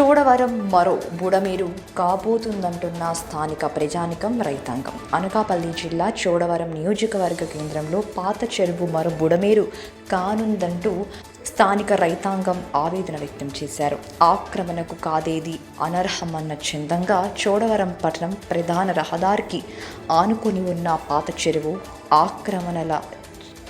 చూడవరం మరో బుడమేరు కాబోతుందంటున్న స్థానిక ప్రజానికం రైతాంగం. అనకాపల్లి జిల్లా చోడవరం నియోజకవర్గ కేంద్రంలో పాత చెరువు మరో బుడమేరు కానుందంటూ స్థానిక రైతాంగం ఆవేదన వ్యక్తం చేశారు. ఆక్రమణకు కాదేది అనర్హమన్న చందంగా చోడవరం పట్టణం ప్రధాన రహదారికి ఆనుకుని ఉన్న పాత చెరువు ఆక్రమణల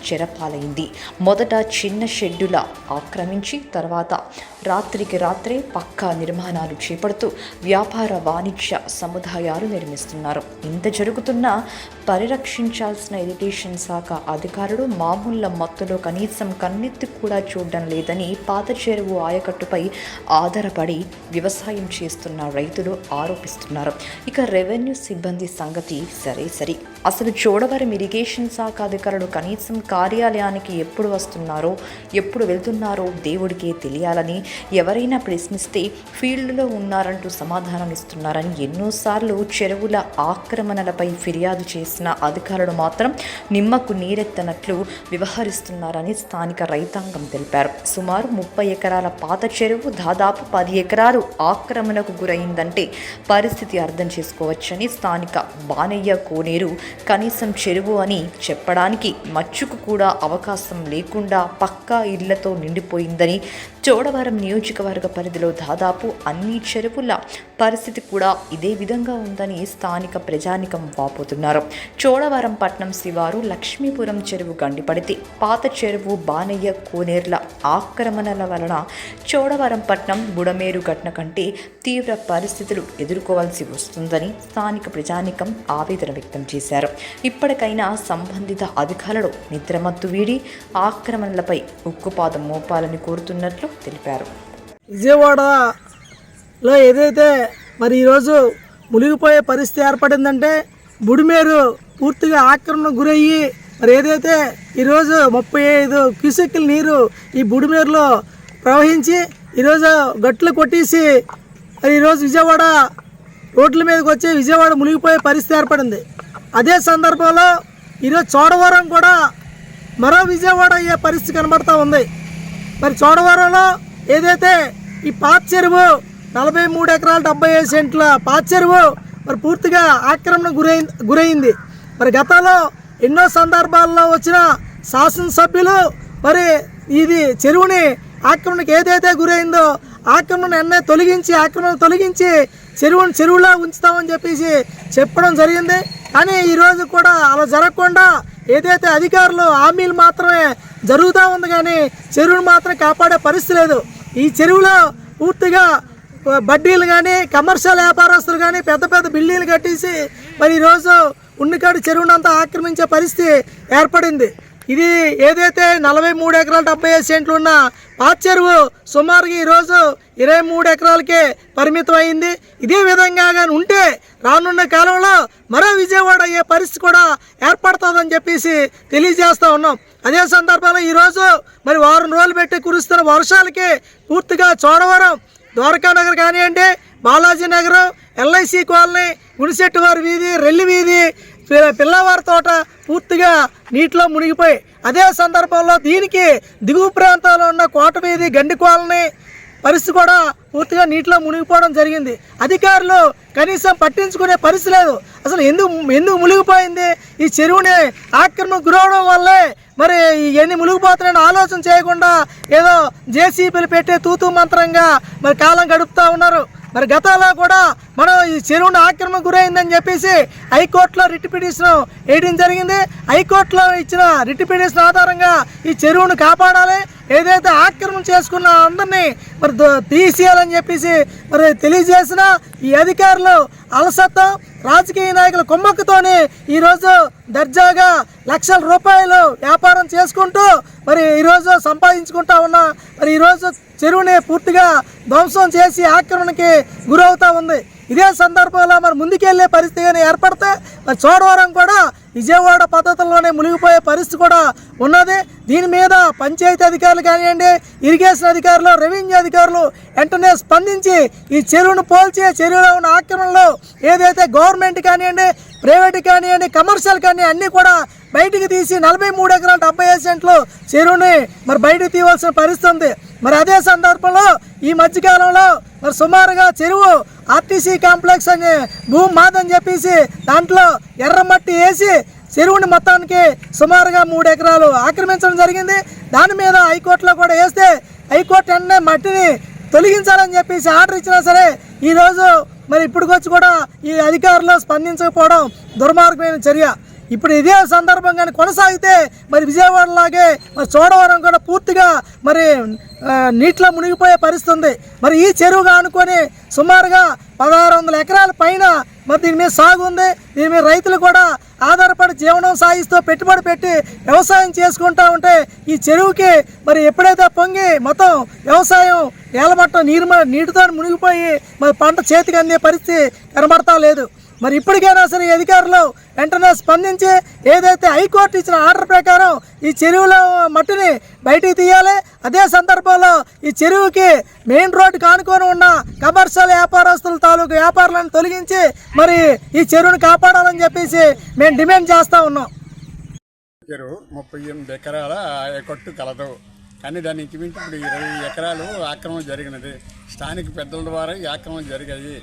చెరపాలైంది. మొదట చిన్న షెడ్డులా ఆక్రమించి తర్వాత రాత్రికి రాత్రే పక్కా నిర్మాణాలు చేపడుతూ వ్యాపార వాణిజ్య సముదాయాలు నిర్మిస్తున్నారు. ఇంత జరుగుతున్నా పరిరక్షించాల్సిన ఇరిగేషన్ శాఖ అధికారులు మామూళ్ళ మత్తులో కనీసం కన్నెత్తి కూడా చూడడం లేదని పాత చెరువు ఆయకట్టుపై ఆధారపడి వ్యవసాయం చేస్తున్న రైతులు ఆరోపిస్తున్నారు. ఇక రెవెన్యూ సిబ్బంది సంగతి సరే సరి. అసలు చోడవరం ఇరిగేషన్ శాఖ అధికారులు కనీసం కార్యాలయానికి ఎప్పుడు వస్తున్నారో ఎప్పుడు వెళ్తున్నారో దేవుడికే తెలియాలని ఎవరైనా ప్రశ్నిస్తే ఫీల్డ్లో ఉన్నారంటూ సమాధానం ఇస్తున్నారని ఎన్నోసార్లు చెరువుల ఆక్రమణలపై ఫిర్యాదు చేసిన అధికారులు మాత్రం నిమ్మకు నీరెత్తనట్లు వ్యవహరిస్తున్నారని స్థానిక రైతాంగం తెలిపారు. సుమారు ముప్పై ఎకరాల పాత చెరువు దాదాపు పది ఎకరాలు ఆక్రమణకు గురైందంటే పరిస్థితి అర్థం చేసుకోవచ్చని స్థానిక బానయ్య కోనేరు కనీసం చెరువు అని చెప్పడానికి మచ్చుకు కూడా అవకాశం లేకుండా పక్కా ఇళ్ళతో నిండిపోయిందని చోడవరం నియోజకవర్గ పరిధిలో దాదాపు అన్ని చెరువుల పరిస్థితి కూడా ఇదే విధంగా ఉందని స్థానిక ప్రజానికం వాపోతున్నారు. చోడవరం పట్నం శివారు లక్ష్మీపురం చెరువు గండిపడితే పాత చెరువు బానయ్య కోనేర్ల ఆక్రమణల వలన చోడవరం పట్నం బుడమేరు ఘటన కంటే తీవ్ర పరిస్థితులు ఎదుర్కోవాల్సి వస్తుందని స్థానిక ప్రజానికం ఆవేదన వ్యక్తం చేశారు. ఇప్పటికైనా సంబంధిత అధికారులు నిద్రమత్తు వీడి ఆక్రమణలపై ఉక్కుపాదం మోపాలని కోరుతున్నట్లు తెలిపారు. విజయవాడలో ఏదైతే మరి ఈరోజు మునిగిపోయే పరిస్థితి ఏర్పడిందంటే బుడిమేరు పూర్తిగా ఆక్రమణ గురయ్యి మరి ఏదైతే ఈరోజు ముప్పై ఐదు క్యూసెక్కుల నీరు ఈ బుడిమేరులో ప్రవహించి ఈరోజు గట్లు కొట్టేసి మరి ఈరోజు విజయవాడ రోడ్ల మీదకి వచ్చి విజయవాడ మునిగిపోయే పరిస్థితి ఏర్పడింది. అదే సందర్భంలో ఈరోజు చోడవరం కూడా మరో విజయవాడ అయ్యే పరిస్థితి కనబడతా ఉంది. మరి చోడవరంలో ఏదైతే ఈ పాత చెరువు నలభై మూడు ఎకరాల డెబ్బై ఐదు సెంట్ల పాత చెరువు మరి పూర్తిగా ఆక్రమణ గురైంది గురైంది. మరి గతంలో ఎన్నో సందర్భాల్లో వచ్చిన శాసనసభ్యులు మరి ఇది చెరువుని ఆక్రమణకు ఏదైతే గురైందో ఆక్రమణ ఎన్నే తొలగించి ఆక్రమణ తొలగించి చెరువుని చెరువులా ఉంచుతామని చెప్పేసి చెప్పడం జరిగింది. కానీ ఈరోజు కూడా అలా జరగకుండా ఏదైతే అధికారులు హామీలు మాత్రమే జరుగుతూ ఉంది కానీ చెరువును మాత్రం కాపాడే పరిస్థితి లేదు. ఈ చెరువులో పూర్తిగా బడ్డీలు కానీ కమర్షియల్ వ్యాపారస్తులు కానీ పెద్ద పెద్ద బిల్డింగ్లు కట్టేసి మరి ఈరోజు ఉన్నకాడి చెరువునంతా ఆక్రమించే పరిస్థితి ఏర్పడింది. ఇది ఏదైతే నలభై మూడు ఎకరాలు డెబ్బై ఐదు సెంట్లు ఉన్న పాత చెరువు సుమారుగా ఈరోజు ఇరవై మూడు ఎకరాలకే పరిమితం అయింది. ఇదే విధంగా కానీ ఉంటే రానున్న కాలంలో మరో విజయవాడ అయ్యే పరిస్థితి కూడా ఏర్పడుతుందని చెప్పేసి తెలియజేస్తూ ఉన్నాం. అదే సందర్భంలో ఈరోజు మరి వారం రోజులు పెట్టి కురుస్తున్న వర్షాలకి పూర్తిగా చోడవరం ద్వారకా నగర్ కానివ్వండి బాలాజీ నగరం ఎల్ఐసి కాలనీ గుడిసెట్టు వారి వీధి రెల్లి వీధి పిల్లవారి తోట పూర్తిగా నీటిలో మునిగిపోయి అదే సందర్భంలో దీనికి దిగువ ప్రాంతాల్లో ఉన్న కోట వీధి గండి కాలనీ పరిస్థితి కూడా పూర్తిగా నీటిలో మునిగిపోవడం జరిగింది. అధికారులు కనీసం పట్టించుకునే పరిస్థితి లేదు. అసలు ఎందుకు ఎందుకు మునిగిపోయింది? ఈ చెరువుని ఆక్రమణ గురవడం వల్లే మరి ఇవన్నీ మునిగిపోతున్నాయని ఆలోచన చేయకుండా ఏదో జేసీబీలు పెట్టే తూతూ మంత్రంగా మరి కాలం గడుపుతూ ఉన్నారు. మరి గతంలో కూడా మనం ఈ చెరువును ఆక్రమణ గురైందని చెప్పేసి హైకోర్టులో రిట్ పిటిషన్ వేయడం జరిగింది. హైకోర్టులో ఇచ్చిన రిట్ పిటిషన్ ఆధారంగా ఈ చెరువును కాపాడాలి. ఏదైతే ఆక్రమణ చేసుకున్న అందరినీ మరి దో- తీసేయాలని చెప్పేసి మరి తెలియజేసిన ఈ అధికారులు అలసత్వం రాజకీయ నాయకుల కుమ్మక్కుతోనే ఈరోజు దర్జాగా లక్షల రూపాయలు వ్యాపారం చేసుకుంటూ మరి ఈరోజు సంపాదించుకుంటా ఉన్నా. మరి ఈరోజు చెరువుని పూర్తిగా ధ్వంసం చేసి ఆక్రమణకి గురవుతూ ఉంది. ఇదే సందర్భంలో మరి ముందుకెళ్ళే పరిస్థితి కానీ ఏర్పడితే మరి చోడవరం కూడా విజయవాడ పద్ధతుల్లోనే మునిగిపోయే పరిస్థితి కూడా ఉన్నది. దీని మీద పంచాయతీ అధికారులు కానివ్వండి ఇరిగేషన్ అధికారులు రెవెన్యూ అధికారులు వెంటనే స్పందించి ఈ చెరువును పోల్చి చెరువులో ఉన్న ఆక్రమణలో ఏదైతే గవర్నమెంట్ కానివ్వండి ప్రైవేట్ కానివ్వండి కమర్షియల్ కానీ అన్నీ కూడా బయటికి తీసి నలభై మూడు ఎకరాల డెబ్బై ఐదు సెంట్లు చెరువుని మరి బయటకు తీయవలసిన పరిస్థితి ఉంది. మరి అదే సందర్భంలో ఈ మధ్యకాలంలో మరి సుమారుగా చెరువు ఆర్టీసీ కాంప్లెక్స్ అని భూమి మాదని చెప్పేసి దాంట్లో ఎర్రమట్టి వేసి చెరువుని మొత్తానికి సుమారుగా మూడు ఎకరాలు ఆక్రమించడం జరిగింది. దాని మీద హైకోర్టులో కూడా వేస్తే హైకోర్టు వెంటనే మట్టిని తొలగించాలని చెప్పేసి ఆర్డర్ ఇచ్చినా సరే ఈరోజు మరి ఇప్పటికొచ్చి కూడా ఈ అధికారులు స్పందించకపోవడం దుర్మార్గమైన చర్య. ఇప్పుడు ఇదే సందర్భంగానే కొనసాగితే మరి విజయవాడలాగే మరి చోడవరం కూడా పూర్తిగా మరి నీటిలో మునిగిపోయే పరిస్థితి ఉంది. మరి ఈ చెరువుగా అనుకొని సుమారుగా పదహారు వందల ఎకరాల పైన మరి దీని మీద సాగు ఉంది. దీని మీద రైతులు కూడా ఆధారపడి జీవనం సాగిస్తూ పెట్టుబడి పెట్టి వ్యవసాయం చేసుకుంటా ఉంటే ఈ చెరువుకి మరి ఎప్పుడైతే పొంగి మొత్తం వ్యవసాయం ఏలమట్టం నీరు నీటితో మునిగిపోయి మరి పంట చేతికి అందే పరిస్థితి కనబడతా లేదు. మరి ఇప్పటికైనా సరే అధికారులు వెంటనే స్పందించి ఏదైతే హైకోర్టు ఇచ్చిన ఆర్డర్ ప్రకారం ఈ చెరువులో మట్టిని బయటికి తీయాలి అదే సందర్భంలో ఈ చెరువుకి మెయిన్ రోడ్డు కానుకొని ఉన్న కమర్షియల్ వ్యాపారస్తుల తాలూకు వ్యాపారాలను తొలగించి మరి ఈ చెరువును కాపాడాలని చెప్పేసి మేము డిమాండ్ చేస్తూ ఉన్నాం. చెరువు ముప్పై ఎనిమిది ఎకరాల కొట్టు కలదు. కానీ దానికి ఇంచుమించు ఇప్పుడు ఇరవై ఎకరాలు ఆక్రమణ జరిగినది. స్థానిక పెద్దల ద్వారా ఈ ఆక్రమణ జరిగాయి.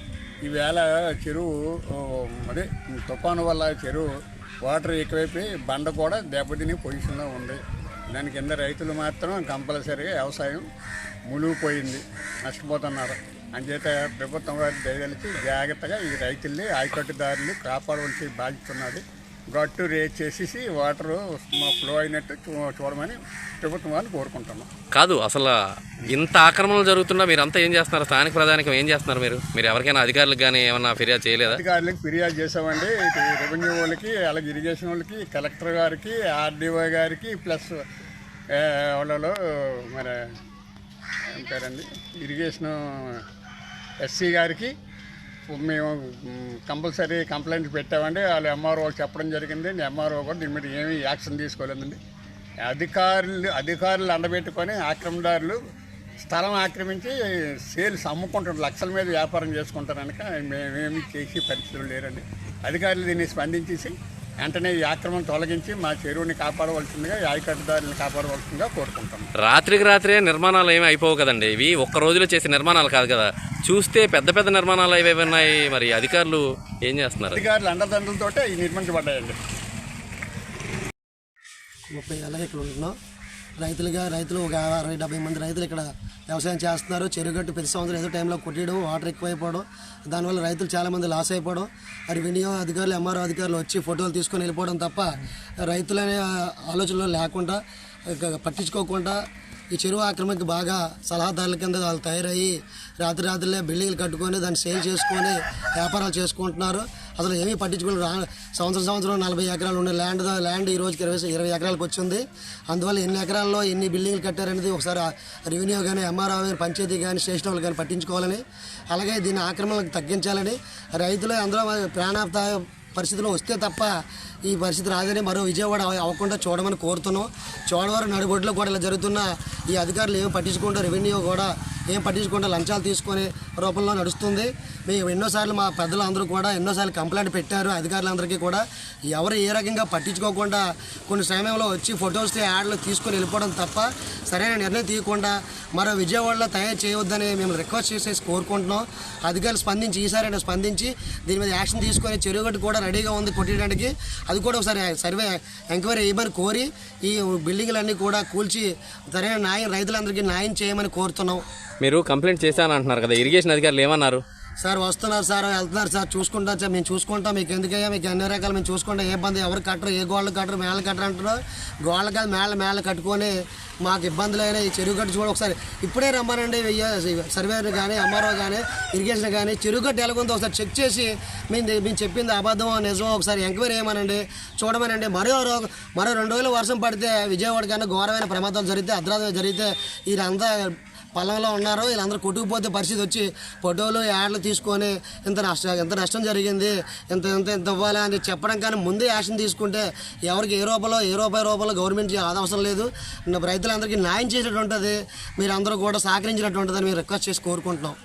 ఈవేళ చెరువు అదే తుఫాను వల్ల చెరువు వాటర్ ఎక్కువైపోయి బండ కూడా దెబ్బతిని పొజిషన్లో ఉంది. దాని కింద రైతులు మాత్రం కంపల్సరీగా వ్యవసాయం మునిగిపోయింది. నష్టపోతున్నారు. అంచేత ప్రభుత్వం వారి దయదలిచి జాగ్రత్తగా ఈ రైతుల్ని ఆయకట్టుదారుల్ని కాపాడవలసి బాధ్యత ఉన్నది. గట్టు రేట్ చేసేసి వాటర్ ఫ్లో అయినట్టు చూ- చూడమని ప్రభుత్వం వాళ్ళు కోరుకుంటున్నాం. కాదు అసలు ఇంత ఆక్రమణలు జరుగుతున్నా మీరంతా ఏం చేస్తున్నారు? స్థానిక ప్రధానికం ఏం చేస్తున్నారు మీరు? మీరు ఎవరికైనా అధికారులకు కానీ ఏమన్నా ఫిర్యాదు చేయలేదా? అధికారులకు ఫిర్యాదు చేసామండి రెవెన్యూ వాళ్ళకి అలాగే ఇరిగేషన్ వాళ్ళకి కలెక్టర్ గారికి ఆర్డీఓ గారికి ప్లస్ వాళ్ళలో మరి ఏం పేరండి? ఇరిగేషన్ ఎస్సీ గారికి మేము కంపల్సరీ కంప్లైంట్ పెట్టామండి. వాళ్ళు ఎంఆర్ఓ చెప్పడం జరిగింది. ఎంఆర్ఓ కూడా దీని మీద ఏమీ యాక్షన్ తీసుకోలేదండి. అధికారులు అధికారులు అండబెట్టుకొని ఆక్రమణదారులు స్థలం ఆక్రమించి సేల్స్ అమ్ముకుంటారు లక్షల మీద వ్యాపారం చేసుకుంటారు కనుక మేమేమి చేసి పరిస్థితులు లేరండి. అధికారులు దీన్ని స్పందించేసి వెంటనే ఈ ఆక్రమణ తొలగించి మా చెరువుని కాపాడవలసిందిగా ఆయకట్టుదారుని కాపాడవలసిందిగా కోరుకుంటాం రాత్రికి రాత్రే నిర్మాణాలు ఏమీ అయిపోవు కదండి. ఇవి ఒక్క రోజులో చేసే నిర్మాణాలు కాదు కదా. చూస్తే పెద్ద పెద్ద నిర్మాణాలు ఏవేవి ఉన్నాయి? మరి అధికారులు ఏం చేస్తున్నారు? అధికారులు అండదండలతోటే ఈ నిర్మించబడ్డాయండి. ముప్పై ఏళ్ళగా ఇక్కడ ఉంటున్నాం రైతులుగా రైతులు ఒక అరవై డెబ్బై మంది రైతులు ఇక్కడ వ్యవసాయం చేస్తున్నారు. చెరుగట్టు ప్రతి సంవత్సరం ఏదో టైంలో కొట్టేయడం వాటర్ ఎక్కువైపోవడం. దానివల్ల రైతులు చాలామంది లాస్ అయిపోవడం. మరి వినియోగ అధికారులు ఎంఆర్ఓ అధికారులు వచ్చి ఫోటోలు తీసుకొని వెళ్ళిపోవడం తప్ప రైతులనే ఆలోచనలు లేకుండా పట్టించుకోకుండా ఈ చెరువు ఆక్రమణకి బాగా సలహాదారుల కింద వాళ్ళు తయారయ్యి రాత్రి రాత్రులే బిల్డింగ్లు కట్టుకొని దాన్ని సేల్ చేసుకొని వ్యాపారాలు చేసుకుంటున్నారు. అసలు ఏమీ పట్టించుకోలేదు. సంవత్సరం సంవత్సరం నలభై ఎకరాలు ఉండే ల్యాండ్ ల్యాండ్ ఈ రోజుకి ఇరవై ఇరవై ఎకరాలకు వచ్చింది. అందువల్ల ఎన్ని ఎకరాల్లో ఎన్ని బిల్డింగ్లు కట్టారనేది ఒకసారి రెవెన్యూ కానీ ఎంఆర్ఓ కానీ పంచాయతీ కానీ స్టేషన్ వాళ్ళు కానీ పట్టించుకోవాలని అలాగే దీన్ని ఆక్రమణకు తగ్గించాలని రైతులు అందరూ ప్రాణాప్త పరిస్థితిలో వస్తే తప్ప ఈ పరిస్థితి రాదని మరో విజయవాడ అవ్వకుండా చూడమని కోరుతున్నాం. చోడవరం నడిబొడ్లో కూడా ఇలా జరుగుతున్న ఈ అధికారులు ఏమి పట్టించుకుంటూ రెవెన్యూ కూడా ఏం పట్టించుకుంటే లంచాలు తీసుకునే రూపంలో నడుస్తుంది. మేము ఎన్నోసార్లు మా పెద్దలు అందరూ కూడా ఎన్నోసార్లు కంప్లైంట్ పెట్టారు. అధికారులందరికీ కూడా ఎవరు ఏ రకంగా పట్టించుకోకుండా కొన్ని సమయంలో వచ్చి ఫొటోస్ యాడ్లు తీసుకొని వెళ్ళిపోవడం తప్ప సరైన నిర్ణయం తీయకుండా మరో విజయవాడలో తయారు చేయవద్దని మేము రిక్వెస్ట్ చేసేసి కోరుకుంటున్నాం. అధికారులు స్పందించి ఈసారి స్పందించి దీని మీద యాక్షన్ తీసుకొని చెరువుగట్టు కూడా రెడీగా ఉంది కొట్టడానికి అది కూడా ఒకసారి సర్వే ఎంక్వైరీ చేయమని కోరి ఈ బిల్డింగ్లన్నీ కూడా కూల్చి సరైన న్యాయం రైతులందరికీ న్యాయం చేయమని కోరుతున్నాం. మీరు కంప్లైంట్ చేశాను అంటున్నారు కదా ఇరిగేషన్ అధికారులు ఏమన్నారు? సార్ వస్తున్నారు సార్ వెళ్తున్నారు సార్ చూసుకుంటాం సార్ మేము చూసుకుంటాం మీకు ఎందుకయ్యా మీకు అన్ని రకాలు మేము చూసుకుంటాం ఏ ఇబ్బంది ఎవరు కట్టరు ఏ గోళ్ళు కట్టరు మేళ కట్టరు అంటారు గోళ్ళ కాదు మేళ మేళ కట్టుకొని మాకు ఇబ్బందులు అయినా ఈ చెరువు గట్టు చూడ ఒకసారి ఇప్పుడే రమ్మనండి సర్వేర్ కానీ ఎంఆర్ఓ కానీ ఇరిగేషన్ కానీ చెరువు గట్టు ఎలాగుందో ఒకసారి చెక్ చేసి మేము మేము చెప్పింది అబద్ధం నిజం ఒకసారి ఎంక్వైరీ చేయమనండి చూడమనండి. మరో మరో రెండు రోజులు వర్షం పడితే విజయవాడ కన్నా ఘోరమైన ప్రమాదాలు జరిగితే అర్ధరాత్రి జరిగితే ఇదంతా పొలంలో ఉన్నారు వీళ్ళందరూ కొట్టుకుపోతే పరిస్థితి వచ్చి ఫోటోలు యాడ్లు తీసుకొని ఇంత నష్టం ఎంత నష్టం జరిగింది ఇంత ఇంత ఇంత ఇవ్వాలి అని చెప్పడం కానీ ముందే యాక్షన్ తీసుకుంటే ఎవరికి ఏ రూపంలో ఏ రూపాయి రూపంలో గవర్నమెంట్ అవసరం లేదు. రైతులందరికీ న్యాయం చేసేటట్టు ఉంటుంది మీరు అందరూ కూడా సహకరించినట్టు ఉంటుందని మేము రిక్వెస్ట్ చేసి కోరుకుంటున్నాం.